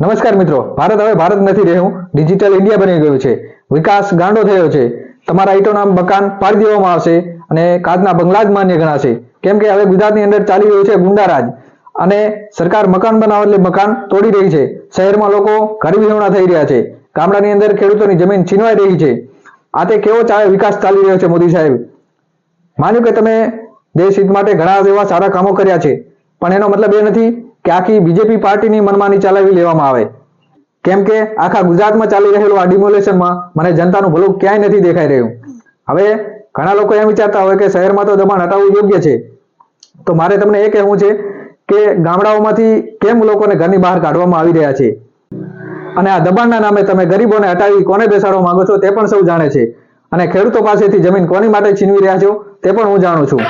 નમસ્કાર મિત્રો, ભારત હવે ભારત નથી રહ્યું ડિજિટલ ઇન્ડિયા બની ગયું છે. વિકાસ ગાંડો થયો છે. તમારા ઈટોના મકાન પાડી દેવામાં આવશે અને કાચના બંગલા જ માન્ય ગણાશે. કેમ કે હવે ગુજરાતની અંદર ચાલી રહ્યું છે ગુંડારાજ. અને સરકાર મકાન બનાવે એટલે મકાન તોડી રહી છે. શહેરમાં લોકો ઘર વિહોણા થઈ રહ્યા છે. ગામડાની અંદર ખેડૂતોની જમીન છીનવાઈ રહી છે. આ તે કેવો ચાલે વિકાસ ચાલી રહ્યો છે મોદી સાહેબ? માન્યું કે તમે દેશ હિત માટે ઘણા એવા સારા કામો કર્યા છે. પણ એનો મતલબ એ નથી કે આખી બીજેપી પાર્ટીની મનમાની ચલાવી લેવામાં આવે. કેમ કે આખા ગુજરાતમાં ચાલી રહેલું આ ડિમોલેશનમાં મને જનતાનું ભલું ક્યાંય નથી દેખાઈ રહ્યું. હવે ઘણા લોકો એમ વિચારતા હોય કે શહેરમાં તો દબાણ હટાવવું યોગ્ય છે. તો મારે તમને એ કહેવું છે કે ગામડાઓમાંથી કેમ લોકોને ઘરની બહાર કાઢવામાં આવી રહ્યા છે? અને આ દબાણના નામે તમે ગરીબોને હટાવી કોને બેસાડવા માંગો છો તે પણ સૌ જાણે છે. અને ખેડૂતો પાસેથી જમીન કોની માટે છીનવી રહ્યા છો તે પણ હું જાણું છું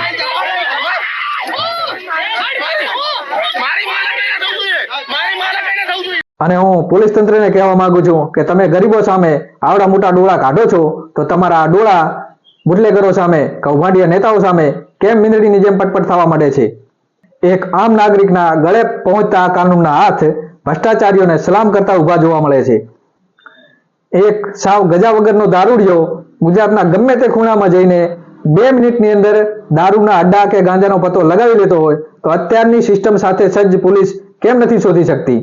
મારી માને કઈને થવું જોઈએ મારી માને કઈને થવું જોઈએ અને હું પોલીસ તંત્રને કહેવા માંગુ છું કે તમે ગરીબો સામે આવડા મોટા ડોળા કાઢો છો, તો તમારા આ ડોળા બુટલેગરો સામે, કૌભાંડીય નેતાઓ સામે કેમ મીંદડીની જેમ પટપટ થવા માંડે છે? એક આમ નાગરિકના ગળે પહોંચતા કાનૂનના હાથ ભ્રષ્ટાચારીઓને સલામ કરતા ઊભા જોવા મળે છે. એક સાવ ગજા વગરનો દારૂડિયો ગુજરાતના ગમે તે ખૂણામાં જઈને બે મિનિટની અંદર દારૂના અડ્ડા કે ગાંજાનો પત્તો લગાવી લેતો હોય, તો અત્યારની સિસ્ટમ સાથે સજ્જ પોલીસ કેમ નથી શોધી શકતી?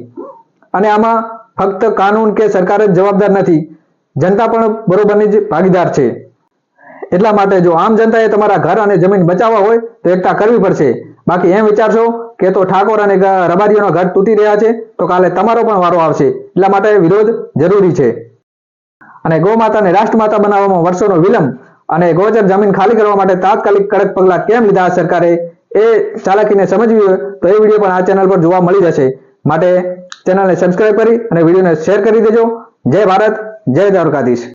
અને આમાં ફક્ત કાનૂન કે સરકાર જ જવાબદાર નથી. જનતા પણ બરોબરની જ ભાગીદાર છે. એટલા માટે જો આમ જનતાએ તમારા ઘર અને જમીન બચાવવા હોય તો એકતા કરવી પડશે. બાકી એમ વિચારશો કે તો ઠાકોર અને રબારીઓનો ઘર તૂટી રહ્યા છે તો કાલે તમારો પણ વારો આવશે. એટલા માટે વિરોધ જરૂરી છે. અને ગૌમાતાને રાષ્ટ્રમાતા બનાવવામાં વર્ષોનો વિલંબ અને ગોચર જમીન ખાલી કરવા માટે તાત્કાલિક કડક પગલાં કેમ લીધા સરકારે એ ચાલાકીને સમજવી હોય તો એ વીડિયો પણ આ ચેનલ પર જોવા મળી જશે માટે ચેનલને સબસ્ક્રાઇબ કરી અને વિડીયોને શેર કરી દેજો. જય ભારત જય દ્વારકાધીશ.